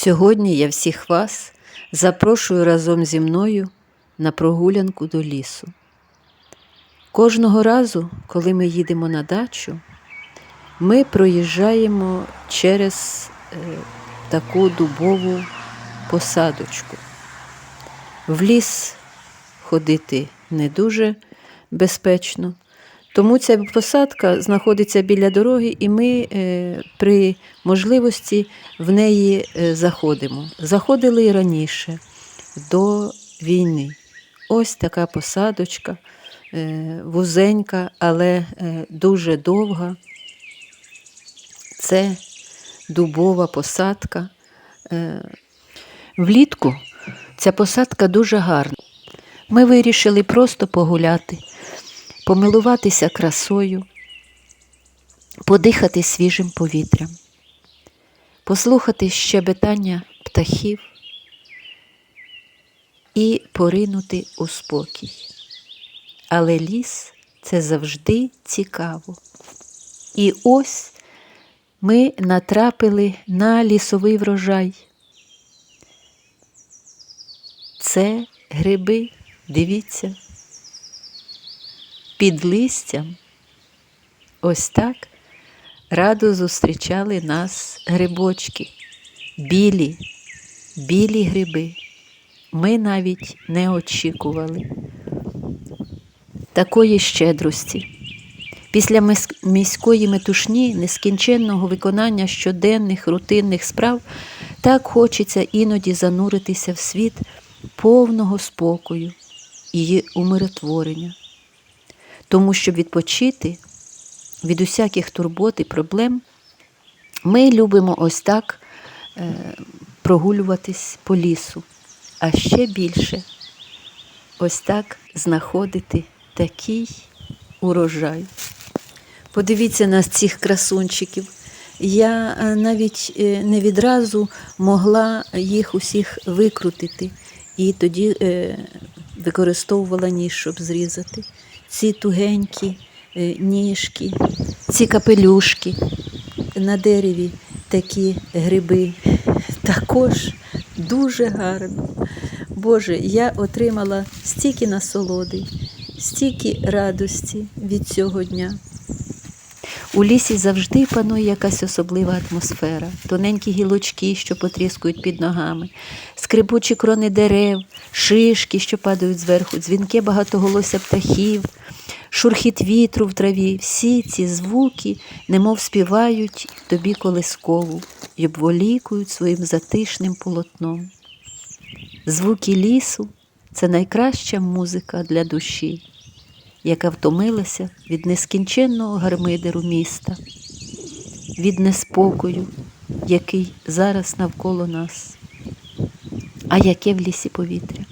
Сьогодні я всіх вас запрошую разом зі мною на прогулянку до лісу. Кожного разу, коли ми їдемо на дачу, ми проїжджаємо через е, таку дубову посадочку. В ліс ходити не дуже безпечно, тому ця посадка знаходиться біля дороги, і ми е, при можливості в неї е, заходимо. Заходили і раніше, до війни. Ось така посадочка, е, вузенька, але дуже довга. Це дубова посадка. Влітку ця посадка дуже гарна. Ми вирішили просто погуляти, помилуватися красою, подихати свіжим повітрям, послухати щебетання птахів і поринути у спокій. Але ліс це завжди цікаво. І ось ми натрапили на лісовий врожай. Це гриби, дивіться, під листям. Ось так радо зустрічали нас грибочки, білі, білі гриби. Ми навіть не очікували такої щедрості. Після міської метушні, нескінченного виконання щоденних рутинних справ, так хочеться іноді зануритися в світ повного спокою і умиротворення. Тому, щоб відпочити від усяких турбот і проблем, ми любимо ось так е, прогулюватись по лісу, а ще більше ось так знаходити такий урожай. Подивіться на цих красунчиків. Я е, навіть е, не відразу могла їх усіх викрутити, і тоді використовувала ніж, щоб зрізати. Ці тугенькі е, ніжки, ці капелюшки на дереві такі гриби. Також дуже гарно. Боже, я отримала стільки насолоди, стільки радості від цього дня. У лісі завжди панує якась особлива атмосфера, тоненькі гілочки, що потріскують під ногами, скрипучі крони дерев, шишки, що падають зверху, дзвінки багатоголосся птахів, шурхіт вітру в траві. Всі ці звуки немов співають тобі колискову й обволікують своїм затишним полотном. Звуки лісу це найкраща музика для душі, яка втомилася від нескінченного гармидеру міста, від неспокою, який зараз навколо нас. А яке в лісі повітря?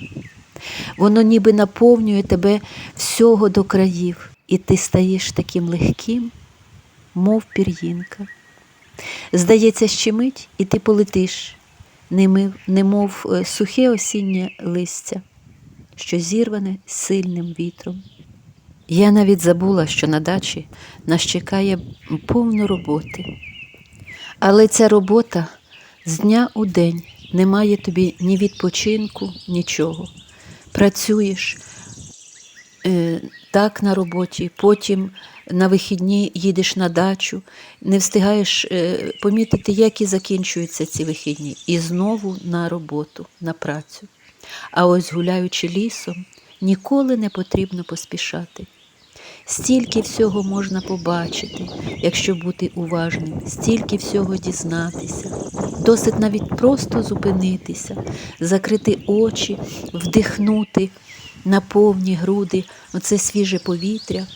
Воно ніби наповнює тебе всього до країв, і ти стаєш таким легким, мов пір'їнка. Здається, щемить, і ти полетиш, немов е, сухе осіннє листя, що зірване сильним вітром. Я навіть забула, що на дачі нас чекає повно роботи. Але ця робота з дня у день не має тобі ні відпочинку, нічого. Працюєш е, так на роботі, потім на вихідні їдеш на дачу, не встигаєш е, помітити, як і закінчуються ці вихідні, і знову на роботу, на працю. А ось гуляючи лісом, ніколи не потрібно поспішати. Стільки всього можна побачити, якщо бути уважним, стільки всього дізнатися. Досить навіть просто зупинитися, закрити очі, вдихнути на повні груди оце свіже повітря.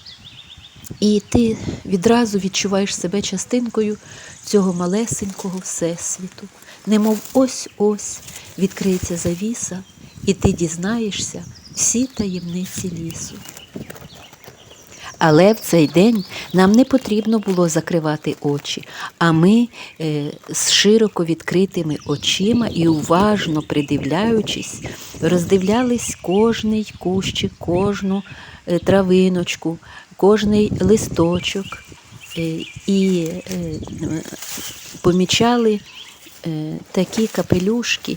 І ти відразу відчуваєш себе частинкою цього малесенького всесвіту. Немов ось-ось відкриється завіса, і ти дізнаєшся всі таємниці лісу. Але в цей день нам не потрібно було закривати очі, а ми е, з широко відкритими очима і уважно придивляючись, роздивлялись кожний кущик, кожну е, травиночку, кожний листочок е, і помічали такі капелюшки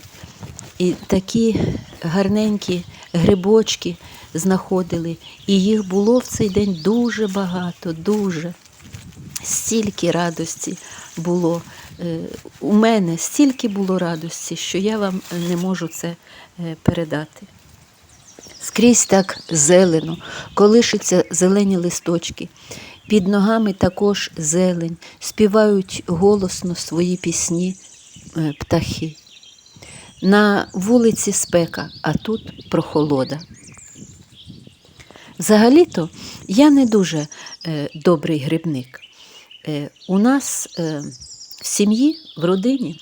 і такі гарненькі грибочки знаходили. І їх було в цей день дуже багато, дуже. Стільки радості було. Е, У мене стільки було радості, що я вам не можу це е, передати. Скрізь так зелено, колишаться зелені листочки. Під ногами також зелень, співають голосно свої пісні е, птахи. На вулиці спека, а тут прохолода. Взагалі-то я не дуже е, добрий грибник. Е, у нас е, в сім'ї, в родині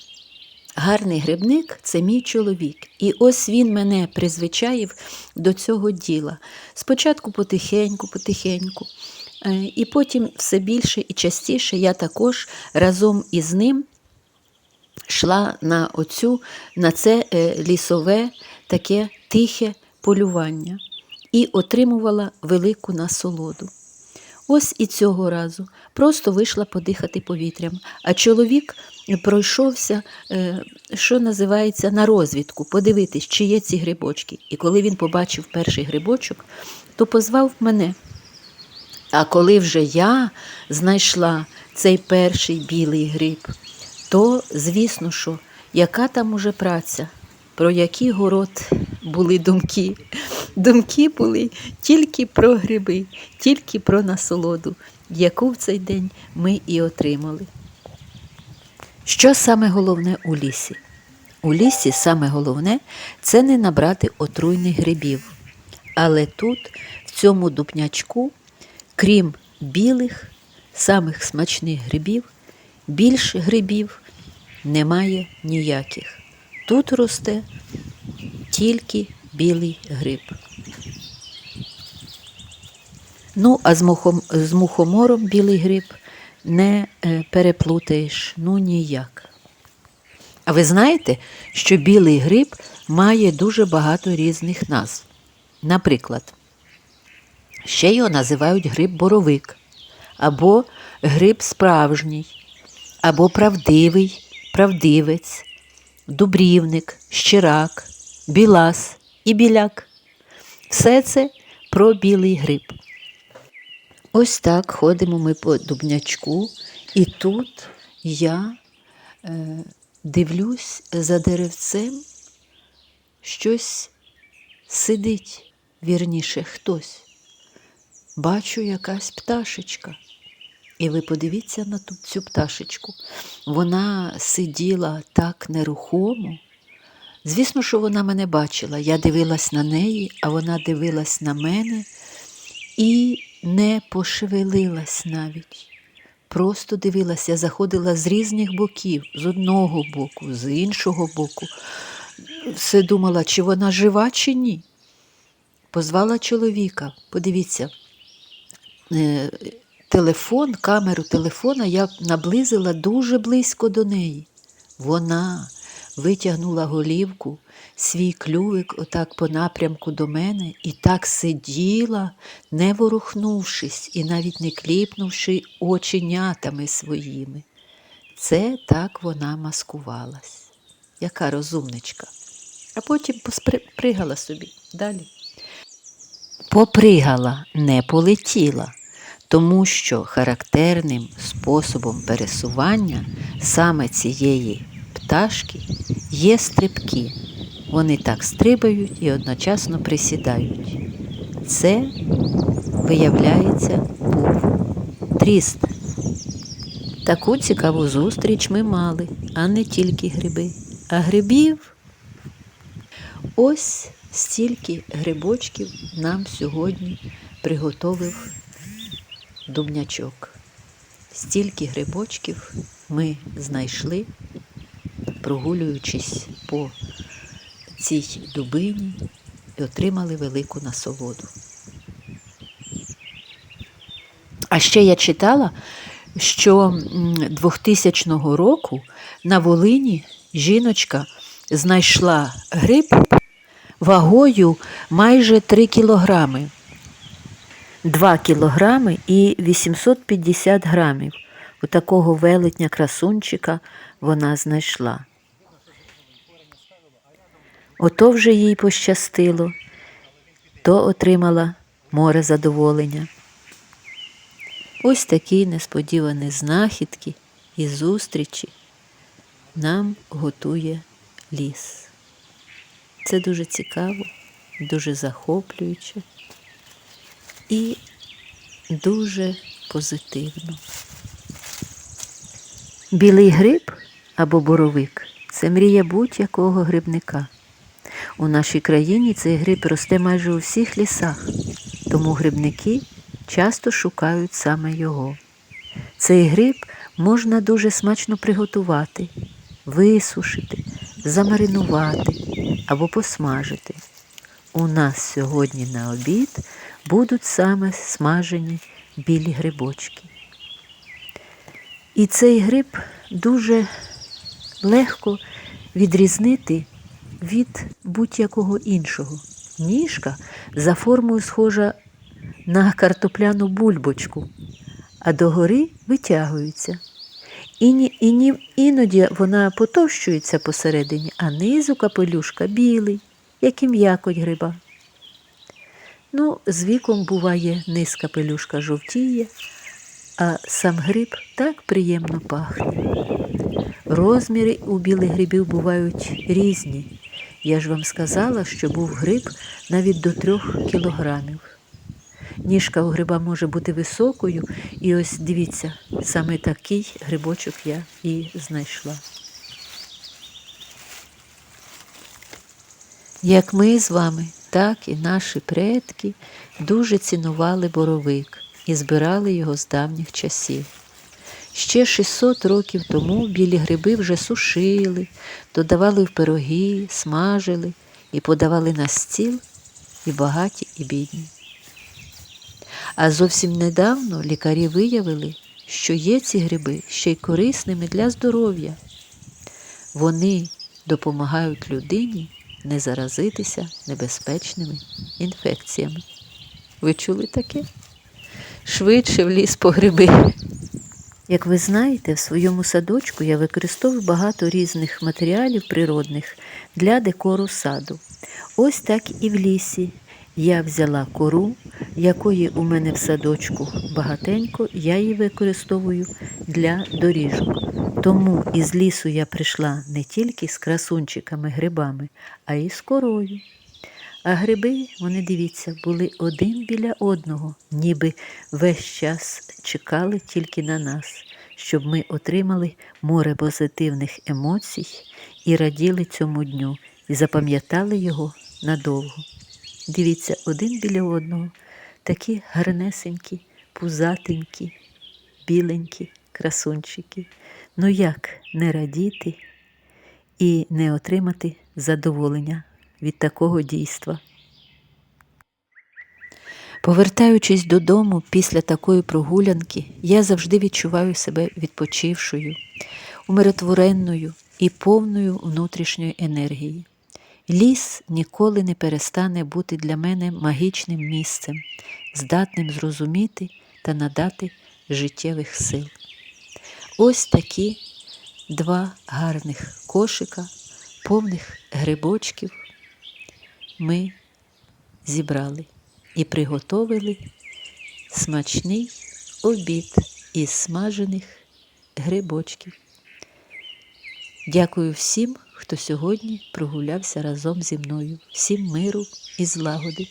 гарний грибник це мій чоловік. І ось він мене призвичаїв до цього діла. Спочатку потихеньку, потихеньку. Е, І потім все більше і частіше я також разом із ним йшла на оцю, на це е, лісове таке тихе полювання і отримувала велику насолоду. Ось і цього разу просто вийшла подихати повітрям, а чоловік пройшовся, е, що називається, на розвідку, подивитись, чи є ці грибочки. І коли він побачив перший грибочок, то позвав мене. А коли вже я знайшла цей перший білий гриб, то, звісно, що яка там уже праця, про який город були думки. Думки були тільки про гриби, тільки про насолоду, яку в цей день ми і отримали. Що саме головне у лісі? У лісі саме головне це не набрати отруйних грибів. Але тут, в цьому дупнячку, крім білих, самих смачних грибів, більше грибів немає ніяких. Тут росте тільки білий гриб. Ну, а з, мухом, з мухомором білий гриб не е, переплутаєш ну ніяк. А ви знаєте, що білий гриб має дуже багато різних назв. Наприклад, ще його називають гриб-боровик, або гриб справжній, або правдивий, правдивець, дубрівник, щирак, білас і біляк. Все це про білий гриб. Ось так ходимо ми по дубнячку, і тут я е, дивлюсь за деревцем, щось сидить, вірніше, хтось. Бачу якась пташечка. І ви подивіться на ту цю пташечку. Вона сиділа так нерухомо. Звісно, що вона мене бачила. Я дивилась на неї, а вона дивилась на мене і не пошевелилась навіть. Просто дивилася, заходила з різних боків, з одного боку, з іншого боку. Все думала, чи вона жива, чи ні. Позвала чоловіка, подивіться, е, телефон, камеру телефона я наблизила дуже близько до неї. Вона витягнула голівку, свій клювик отак по напрямку до мене і так сиділа, не ворухнувшись і навіть не кліпнувши оченятами своїми. Це так вона маскувалась. Яка розумничка. А потім пригала собі далі. Попригала, не полетіла, тому що характерним способом пересування саме цієї пташки є стрибки. Вони так стрибають і одночасно присідають. Це, виявляється, був тріст. Таку цікаву зустріч ми мали, а не тільки гриби, а грибів. Ось стільки грибочків нам сьогодні приготовив дубнячок. Стільки грибочків ми знайшли, прогулюючись по цій дубині і отримали велику насолоду. А ще я читала, що 2000 року на Волині жіночка знайшла гриб вагою майже 3 кілограми. 2 кілограми і 850 грамів. У такого велетня красунчика вона знайшла. Ото вже їй пощастило, то отримала море задоволення. Ось такі несподівані знахідки і зустрічі нам готує ліс. Це дуже цікаво, дуже захоплююче і дуже позитивно. Білий гриб або боровик це мрія будь-якого грибника. У нашій країні цей гриб росте майже у всіх лісах, тому грибники часто шукають саме його. Цей гриб можна дуже смачно приготувати, висушити, замаринувати або посмажити. У нас сьогодні на обід будуть саме смажені білі грибочки. І цей гриб дуже легко відрізнити від будь-якого іншого. Ніжка за формою схожа на картопляну бульбочку, а догори витягується. І, і іноді вона потовщується посередині, а низу капелюшка білий, як і м'якоть гриба. Ну, з віком буває низ капелюшка жовтіє, а сам гриб так приємно пахне. Розміри у білих грибів бувають різні. Я ж вам сказала, що був гриб навіть до трьох кілограмів. Ніжка у гриба може бути високою, і ось дивіться, саме такий грибочок я і знайшла. Як ми з вами, так і наші предки дуже цінували боровик і збирали його з давніх часів. Ще 600 років тому білі гриби вже сушили, додавали в пироги, смажили і подавали на стіл і багаті, і бідні. А зовсім недавно лікарі виявили, що є ці гриби ще й корисними для здоров'я. Вони допомагають людині не заразитися небезпечними інфекціями. Ви чули таке? Швидше в ліс по гриби. Як ви знаєте, в своєму садочку я використовую багато різних матеріалів природних для декору саду. Ось так і в лісі. Я взяла кору, якої у мене в садочку багатенько, я її використовую для доріжок. Тому із лісу я прийшла не тільки з красунчиками грибами, а й з корою. А гриби, вони дивіться, були один біля одного, ніби весь час чекали тільки на нас, щоб ми отримали море позитивних емоцій і раділи цьому дню, і запам'ятали його надовго. Дивіться, один біля одного, такі гарнесенькі, пузатенькі, біленькі красунчики. Ну як не радіти і не отримати задоволення від такого дійства? Повертаючись додому після такої прогулянки, я завжди відчуваю себе відпочившою, умиротворенною і повною внутрішньої енергії. Ліс ніколи не перестане бути для мене магічним місцем, здатним зрозуміти та надати життєвих сил. Ось такі два гарних кошика, повних грибочків ми зібрали і приготовили смачний обід із смажених грибочків. Дякую всім, хто сьогодні прогулявся разом зі мною, всім миру і злагоди.